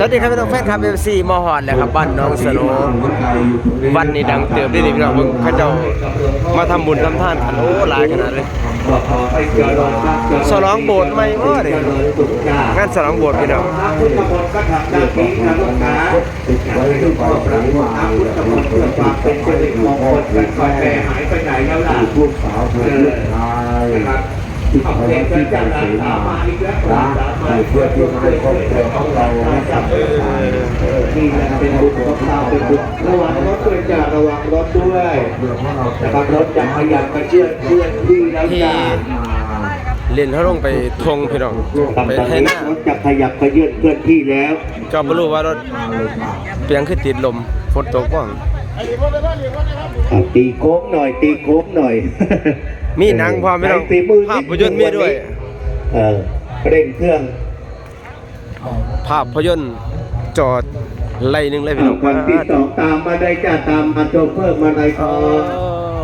สวัสดีครับพี่น้องแฟนคลับเอฟซีมอหอดแหละครับบ้านน้องสโนวันนี้ดังเติบได้ดีพี่น้องเพิ่งเขาเจ้ามาทำบุญทำทานขันโอ้หลายขนาดเลยสลองโบสถ์ใหม่บ่เด้งานสลองโบสถ์พี่น้องพุทธมนต์ก็ทำหน้ปีนะลูกนะพุทธมนต์เพื่อความเป็นสิริมงคลกันคอยแปรหายไปไหนแล้วล่ะลูกสาวเธอลูกชาย ที่เอาเขาเด็กที่จะจเสียสามามาอีกแล้วนเพื่อที่ให้ครอบครัวของเราได้สำเร็จนี่แหละเป็นบุญของเราเป็นบุญระวังรถด้วยจ้าระวังรถด้วยนะครับรถจะขยับกระเชื่อเคลื่อนที่แล้วจ้าเล่นเขาลงไปทงพี่น้องไปให้หน้ารถจะขยับกระเยื่นเคลื่อนที่แล้วจอบ่รู้ว่ารถเปียงคือติดลมฝนตกบ้างตีโค้งหน่อย ตีโค้งหน่อย มีหนังพร้อมพี่น้องตีมือภาพยนตร์มีด้วยเออเร่งเครื่องภาพยนตร์จอดไล่หนึงเลยพี่น้องคันที่สองตามมาได้จ้าตามมาโชเฟอร์มาในทอง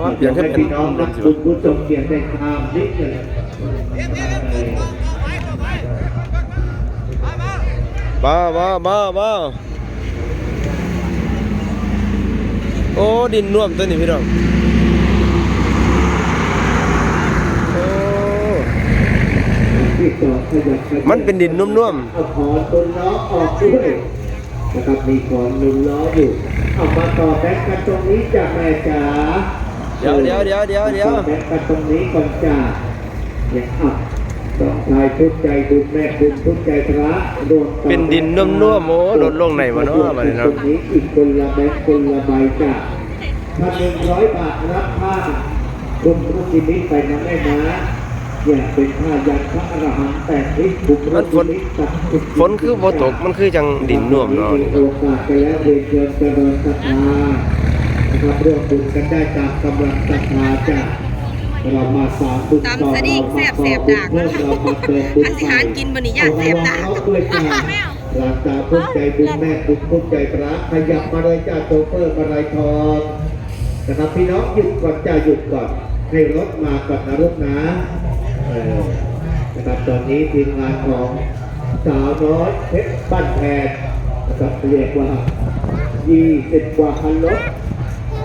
ว่าเปียงคือให้เป็นพี่น้องนักบุญผู้ชมเกียรติได้ตามนิดหนึ่งมามามามาโอ้ดินน่วมตัวนี้พี่น้องโอ้ ที่สองขยับกระยื่ มันเป็นดินนุ่มเอาขอนต้นล้อออกด้วยนะครับมีขอนหนึ่งล้ออยู่เอามาต่อแบงค์กันตรงนี้จ้ะแม่จ๋าเดี๋ยวเดี๋ยวเดี๋ยวเดี๋ยวเดี๋ยวแบงค์กันตรงนี้ก่อนจ้าเนี่ยอะสองชายทุกใจบุญแม่บุญทุกใจพระรวมกัเป็นดินนุ่มๆโอ้ลดลงไหนวะเนาะบัดนี้เนาะตรงนี้อีกคนละแบงค์คนละใบจ้ะถ้าหนึ่งร้อยบาทรับผ้าคุณพระกิมิตไปนะแม่นะ อย่าเป็นผ้ายันพระอรหันต์แต่งที่บุญพระกิมิตตัดสิทธิ์ฝนคือบ่ตกมันคือจังดินน่วมเนาะนี่โอกาสไปแล้วเรียนเชิญเจริญศรัทธานะครับร่วมบุญกันได้ตามกำลังศรัทธาจ้ะเรามาสาธุตำสะดิ่งแซ่บแซ่บดากเพื่อเรามาเติมบุญอาสิหารกินบ่นี่ย่างแซ่บดากเอด้วยจ้ะหลังจากพุ่มใจบุญแม่บุญพุ่มใจพระขยับมาเลยจ้าโชเฟอร์มาลายทองนะครับพี่น้องหยุดก่อนจ้าหยุดก่อนให้รถมาก่อนนะลูกนะเออ นะครับตอนนี้ทีมงานของสาวน้อยเพชรบ้านแพนนะครับเรียกว่า 20 กว่าคันรถ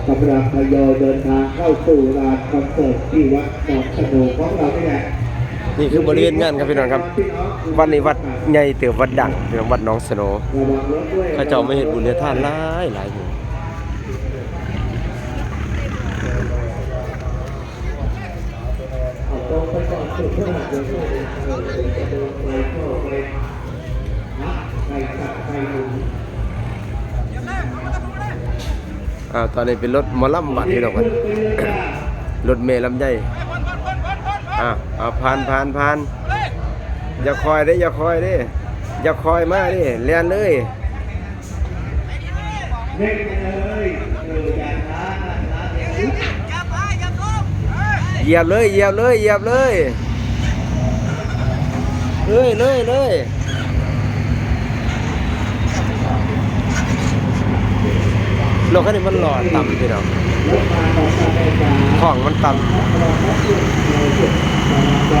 กำลังทยอยเดินทางเข้าสู่ลานคอนเสิร์ตที่วัดหนองสนุของเรานี่แหละนี่คือบริเวณงานครับพี่น้องครับ วันนี้วัดใหญ่เติบวัดดังพี่น้องวัดหน้องสโนระวังรถด้วยเขาเจ้าไม่เฮ็ดบุญเฮ็ดทานหลายหลายอยู่ เอาตรงไปก่ อ่าตอนนี้เป็นรถมอลำบัดพี่น้องครับรถเมล์ลำไยอะเอาผ่านผ่านผ่านอย่าคอยเด้อย่าคอยเด้อย่าคอยมาเด้เลียนเลยเล่นเลยเหยียบเลยเหยียบเลยเหยียบเลย เลยเลยเลยรถคันนี้มันหลอดต่ำพี่น้องรถมาต่อไปจ้าของมันต่เราต้องหยุดเราขอ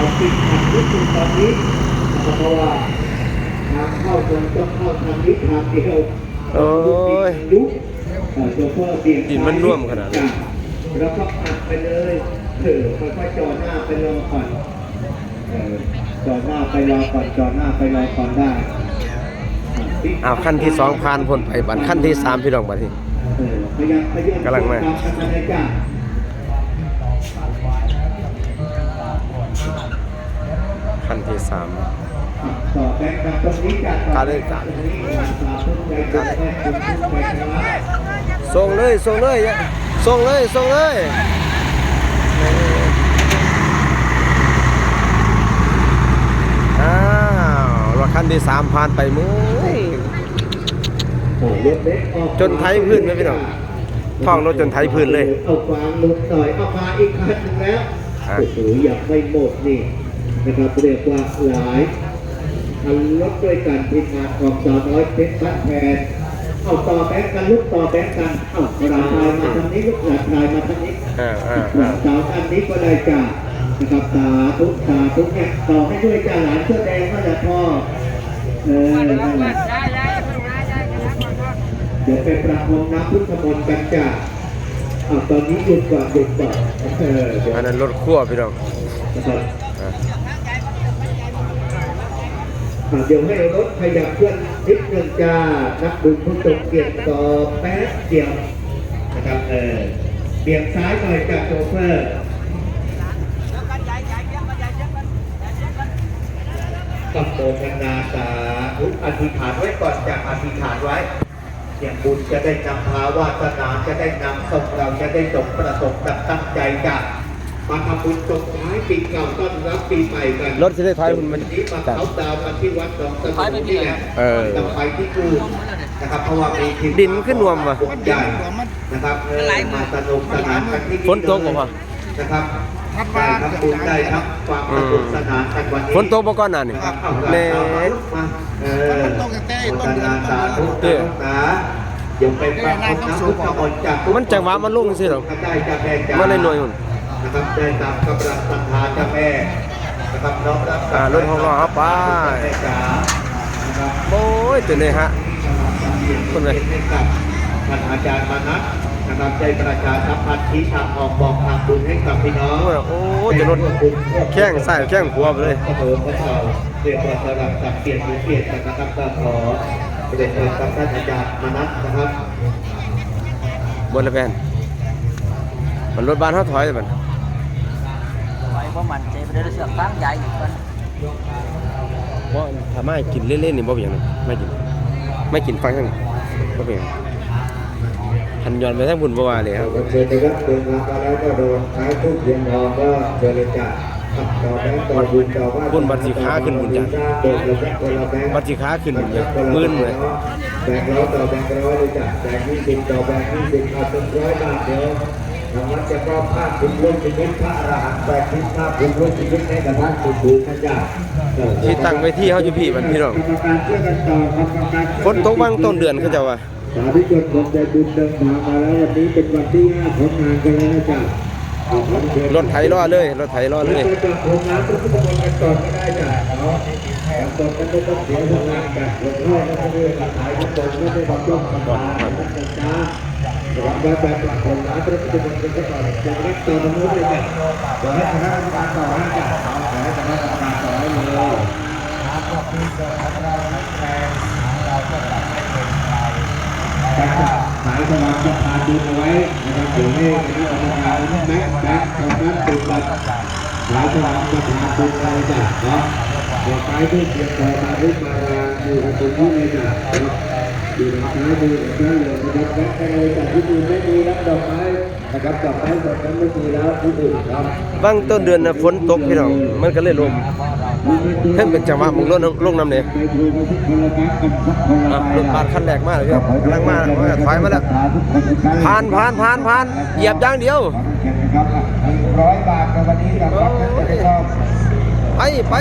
งเข้าทางนี้ทางเดียวำโอ้ยดินมันน่วมขนาดนั้แล้วก็อัดไปเลยเออค่อยๆจอหน้าไปรอก่อน เออจอหน้าไปรอก่อนจอหน้าไปรอก่อนได้อ้าวขั้นที่สองผ่านพ้นไปบัดขั้นที่สามพี่น้องบัดนี้เออพยายามพยายามกำลังมาตกันมาเลยจ้ะขั้นที่สามต่อแบงค์กันตรงนี้จ้ะการเล่นการตรงนี้สาธุใจบุญแม่บุญทุกใจนะส่งเลยส่งเลยส่งเลยส่งเลยอ้าวรถ ขั้นที่สามผ่านไปมุ้ยโอ้รถเล็กออกจนไถพื้นไหมพี่น้องท้องรถจนไถพื้นเลยเอาฟางหลุดหน่อยเอามาอีกคันหนึงแล้วอะโอ้โหยังไม่หมดนี่นะครับเรียกว่าหลายคันรถด้วยกันทีมงานของสาวน้อยเพชรบ้านแพนเอาต่อแบงค์กันลุกต่อแบงค์กันเอาหลานชายมาทางนี้ลูกหลานชายมาทางนี้อ่าอ่าหลาอ่านสาวท่านนี้ก็ได้จ้า นะครับสาธุสาธุเนี่ยต่อให้ด้วยจ้าหลานเสื้อแดงก็จะพ่อเออนั่นแหละดี๋ยวไปประพรมน้ำพุทธมนต์กันจ้าอะตอนนี้หยุดก่อนหยุดก่อนเออเดี๋ยวอันนั้นรถขั้วพี่น้องนะครับอะอะเดี๋ยวให้รถขยับเคลื่อนนิดนึงจ้านักบุญผู้ตกเกียรติต่อแป๊บเดียวนะครับเออเบี่ยงซ้ายหน่อยจากโชเฟอร์กับโมทนาสาธุอธิษฐานไว้ก่อนจากอธิษฐานไว้อย่างบุญจะได้นำพาวาสนาจะได้นำส่งเราจะได้สมประสบดังตั้งใจจ้ะมาทำบุญส่งท้ายปีเก่าต้อนรับปีใหม่กันรถที่ได้ถอยมันมันนี้มาจัดเขาดาวน์กันที่วัดหนองตะลุงนี่แหละเออต้องไปที่กูนะครับเพราะว่ามีทีมดินขึ้นนวมว่ะวงใหญ่นะครับเออมาสนุกสนานกันที่ฝนตกบ่วะนะครับ ได้ทั้งบุญได้ทั้งความสนุกสนานกันวันนี้ฝนตกบ่ก่อนหน้านี่นะครับเอาแหน่ มาเออโมทนาสาธุเด้นะเดี๋ยวไปฟังคำน้ำพุทธมนต์จากมันจังหวะมันลงสิหรอก็ได้จากแม่จ้ามันในหน่วยหุ่น นะครับได้ตามกำลังศรัทธาเจ้าแม่นะครับน้อมรับอ่ารถของเราเอาไปแม่จ๋านะครับโอ้ยตัวนี้ฮะ คนไหนให้กับท่านอาจารย์มานัท นะครับได้ประชาสัมพันธ์ที่ทางออกบอกทางบุญให้กับพี่น้อง โอ้ยโอ้ยจะรถแข้งซ้ายแข้งขวาไปเลยพระโอพระเจ้าเรียกว่าสลับสับเปลี่ยนหรือเปลี่ยนนะครับก็ขอเรียนเชิญกับท่านอาจารย์มานัทนะครับบนระแบนมันรถบ้านเขาถอยเลยมันไว้เพราะมันใจไปได้เสือกฟังใหญ่มันว่าถ้าไม่กินเล่นๆนี่บ่เป็นหยังนะไม่กิน ไม่กินฟังทั้งนี้บ่เป็นหยัง หันย้อนไปทางบุญบวาเลยครับเชิญนะครับเดินทางมาแล้วก็โดนท้ายทุกเพียงทองก็เชิญเลยจ้ะขับต่อแบงค์ต่อบุญต่อว่าบุญบัตรสีค้าขึ้นบุญจันบัตรสิค้าขึ้นบุญจันทร์หมื่นเลยแบงค์ร้อยต่อแบงค์ร้อยเลยจ้ะแบงค์ยี่สิบต่อแบงค์ยี่สิบเอาเป็นร้อยบาทเดียวทางวัดจะมอบภาพคุณร่วมชีวิตพระอรหันต์แบกทิ้งภาพคุณร่วมชีวิตให้กับท่านสุขุมนะจ๊ะเออที่ตั้งไว้ที่เขาอยู่พี่มันพี่น้องครับกรรมการฝนตกบ้างต้นเดือนเขาจะว่า สาธุชนคนใจบุญเดินทางมาแล้ววันนี้เป็นวันที่ห้าของงานกันแล้วนะจ๊ะรถไถรอเลยรถไถรอเลยเราจะโครงน้ำพระพุทธมนต์กันก่อนก็ได้จ้ะเนาะการตนกันไม่ต้องเสียเวลากันหลวงพ่อก็ไม่ได้ขายกันตนไม่ได้บอกต้องทำงานนั่นเองจ้าสำหรับการแบบโครงน้ำพระพุทธมนต์กันก่อนจะรักตัวมนุษย์เลยจ้ะเดี๋ยวให้คณะกรรมการต่อให้จ้ะเดี๋ยวให้คณะกรรมการต่อให้เลยการ ขายสมาชิกพาดูเอาไว้นะครับเดี๋ยวให้คณะกรรมการแม็กแม็กตรงนั้นติดบัตรหลายจังหวัดจะพาดูอะไรจ้ะเนาะเดี๋ยวไปด้วยเสียงต่อมาด้วยมาอยู่กันตรงนี้เลยจ้ะเนาะอยู่ทางซ้ายมือของท่านเลยนะครับแวะไปเลยจ้ะที่อื่นไม่มีแล้วดอกไม้นะครับดอกไม้ดอกนั้นไม่มีแล้วที่อื่นครับบางต้นเดือนนะฝนตกพี่น้องมันก็เลยลม เพิ่งเป็นจังหวะมึงลงลงน้ำเนี่ยไปดูกันทุกคนละครับกันสักคนละอะรถบัสคันแรกมากเลยพี่น้องกำลังมามาถอยมาแล้วผ่านผ่านผ่านผ่านเหยียบย่างเดียวร้อยบาทในวันนี้กับได้ชอบไปไป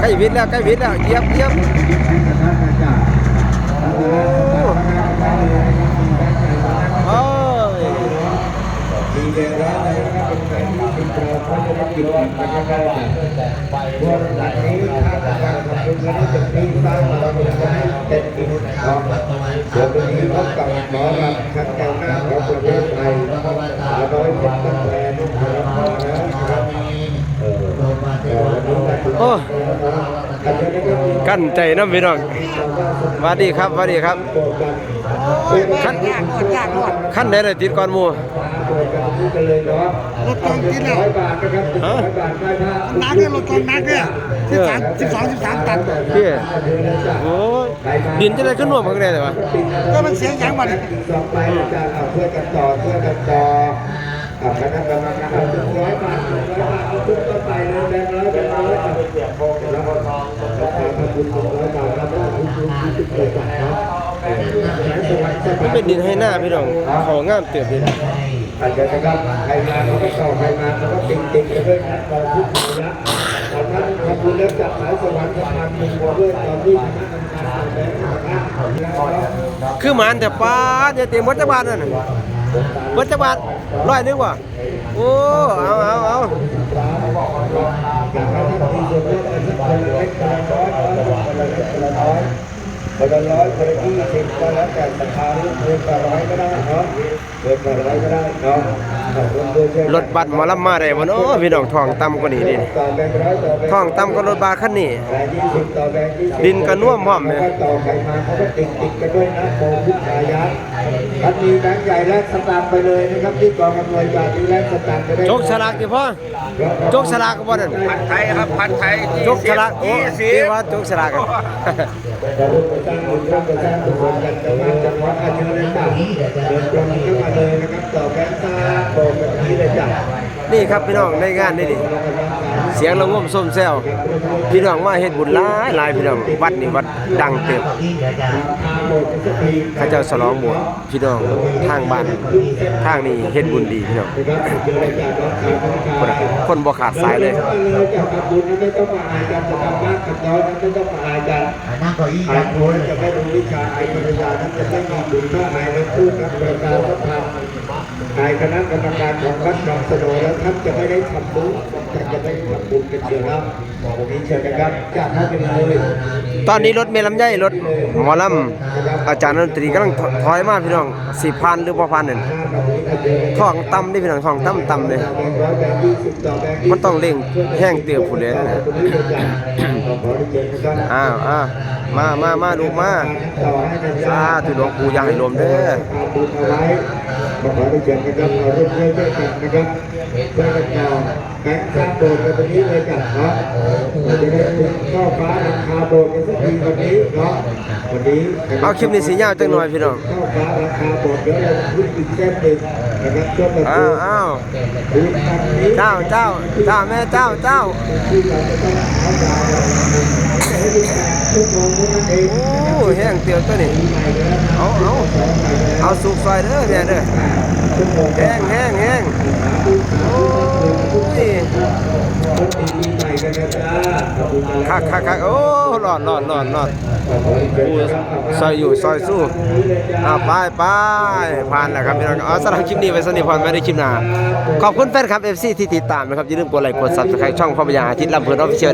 ใกล้วิทย์แล้วใกล้วิทย์แล้วเหยียบเหยียบโอ้ยมีเวลาอะไรนะครับเป็นแฟนที่ติดต่อเขาจะได้กินกันนะครับ วกหลังนี้ถ้าต้องการทำบุญแล้วจะปีนบ้านเราจะได้เต็มอิ่มนะครับเดี๋ยววันนี้พบกับหมอรำชั้นแถวหน้าของประเทศไทยแล้วก็ให้เป็นตั้งแต่ลูกหลานพอนะครับเออเดี๋ยววันนี้ได้โอ้อาจจะได้ก็มีกั้นใจน้ำพี่น้องสวัสดีครับสวัสดีครับโปรดกันขั้นอยากหมดอยากหมดขั้นไหนเลยติดก่อนหมู โปรดกันพูดกันเลยเนาะรถกองกินแล้วร้อยบาทนะครับร้อยบาทได้พระนักเนี่ยรถกองนักเนี่ยสิบสามสิบสองสิบสามตันพี่โอ้ยดินจะได้ขึ้นหน่วมกันได้เลยวะก็มันเสียงยังบ่เนี่ยสองไปอาจารย์เอาช่วยกันต่อช่วยกันต่อเอาคณะกรรมการเอาถึงร้อยบาทร้อยบาทเอาทุกต้นไปเลยแบงค์ร้อยแบงค์ร้อยเอาเสียบโพงแล้วก็ทองราคาทำบุญหนึ่งร้อยบาทแล้วก็ทุกทุกยี่สิบเจ็ดบาทครับเออแสนสวรรค์สมับานยเป็นดินให้หน้าพี่น้องเขางามเติบดิน อาจจะนะครับใครมาเขาก็ต่อใครมาเขาก็ติดติดกันด้วยนะตอนทุกปีนะตอนนั้นทำบุญแล้วจัดสายสวรรค์ประมาณหนึ่งบัวด้วยตอนที่คณะกรรมการต่อแบงค์นะครับคือหมานแต่ป้าดอย่าเต็มวัดจักรบาทนั่นน่ะวัดจักรบาทร้อยหนึงว่ะโอ้เอาเอาเอาอยากให้ท่านมีส่วนร่วมกันสักคนเล็กคนละน้อยคนละเล็กคนละน้อยคนละร้อยคนละยี่สิบก็แล้วแต่ศรัทธาหรือเกินกว่าร้อยก็ได้เนาะ เกินกว่าร้อยก็ได้เนาะขอบคุณด้วยวันรถบัสหมอลำมาได้บ่เนาะพี่น้องท้องต่ำกว่านี้ดิท้องต่ำกว่ารถบัสคันนี้ดินกระน่วมพร้อมเนี่ยต่อใครมาเขาก็ติดติดกันด้วยนะโมพุทธายะ ท่านมีแบงค์ใหญ่และสตางค์ไปเลยนะครับที่กองอำนวยการที่แลกสตางค์ไปได้จกฉลากดิพ่อจกฉลากก็บ่นั่นผัดไทยครับผัดไทยจกฉลากโอ้ที่ว่าจกฉลากกันเราร่วมกันสร้างบุญร่วมกันสร้างกุศลกันจะมาจังหวัดอาชีพเลยจ้ะเดินตรงเข้ามาเลยนะครับต่อแบงค์ซ่าบอกแบบนี้เลยจ้ะ นี่ครับพี่น้องในงานนี่ดิเสียงระงมส้มแซวพี่น้องมาเฮ็ดบุญหลายหลายพี่น้องวัดนี่วัดดังเติบข้าเจ้าฉลองโบวชพี่น้องทางบ้านทางนี้เฮ็ดบุญดีพี่น้องคนคนบ่ขาดสายเลยเข้ามาเลยจะทำบุญนั้นไม่ต้องมาอายกันจะทำมากกับน้อยนั้นไม่ต้องมาอายกันนั่งเก้าอี้อายคนจะไม่รู้วิชาไอายภรรยานั้นจะไม่มีบุญถ้าไอายนั้นพูดนับประการก็ทำ อายคณะกรรมการของวัดบางสะโนแล้วท่านจะไม่ได้ทำบุญท่านจะไม่ได้ทำบุญกันเชียวครับวันนี้เชิญนะครับจากท่านเป็นเลยตอนนี้รถเมล์ลำไยรถหมอลำอาจารย์ดนตรีกำลังถอยมาพี่น้องสิพันหรือบ่พันหนั่นท้องต่ำนี่พี่น้องท้องต่ำต่ำเลยมันต้องเร่งแห้งเตียวผู้เล่นนะอ้าวอ้าว มามามาลูกมาสาธุหลวงปู่อย่าให้ลมเด้อบุญเอาไว้ขอได้เชิญนะครับเอาร่วมด้วยช่วยกันนะครับ ช่วยกันต่อแบงสร้างโบสถ์กันตรงนี้เลยกันเนาะเราจะได้ถึงช่อฟ้าราคาโบสถ์กันสักทีวันนี้เนาะวันนี้เอาคลิปนี้สิยาจังหน่อยพี่น้องช่อฟ้าราคาโบสถ์เดี๋ยวเราพูดอีกแค่หนึ่งนะครับช่วงอ้าวอ้าวเจ้าเจ้าเจ้าแม่เจ้าเจ้าโอ้แห้งเตียวตัวนี้เอาเอาเอาสุกซอยเด้อแม่เด้อแห้งแห้งแห้ง คักคักคักโอ้หลอดรอดรอดรอดซอยอยู่ซอยสู้อ่าไปไปผ่านแล้วครับพี่น้องอ๋อสำหรับคลิปนี้ไว้สนิทพรไม่ได้คลิปหนาขอบคุณแฟนคลับเอฟซีที่ติดตามนะครับอย่าลืมกดไลค์กดซับสไครต์ช่องพ่อพญาอาทิตย์ลำเพลินออฟฟิเชียล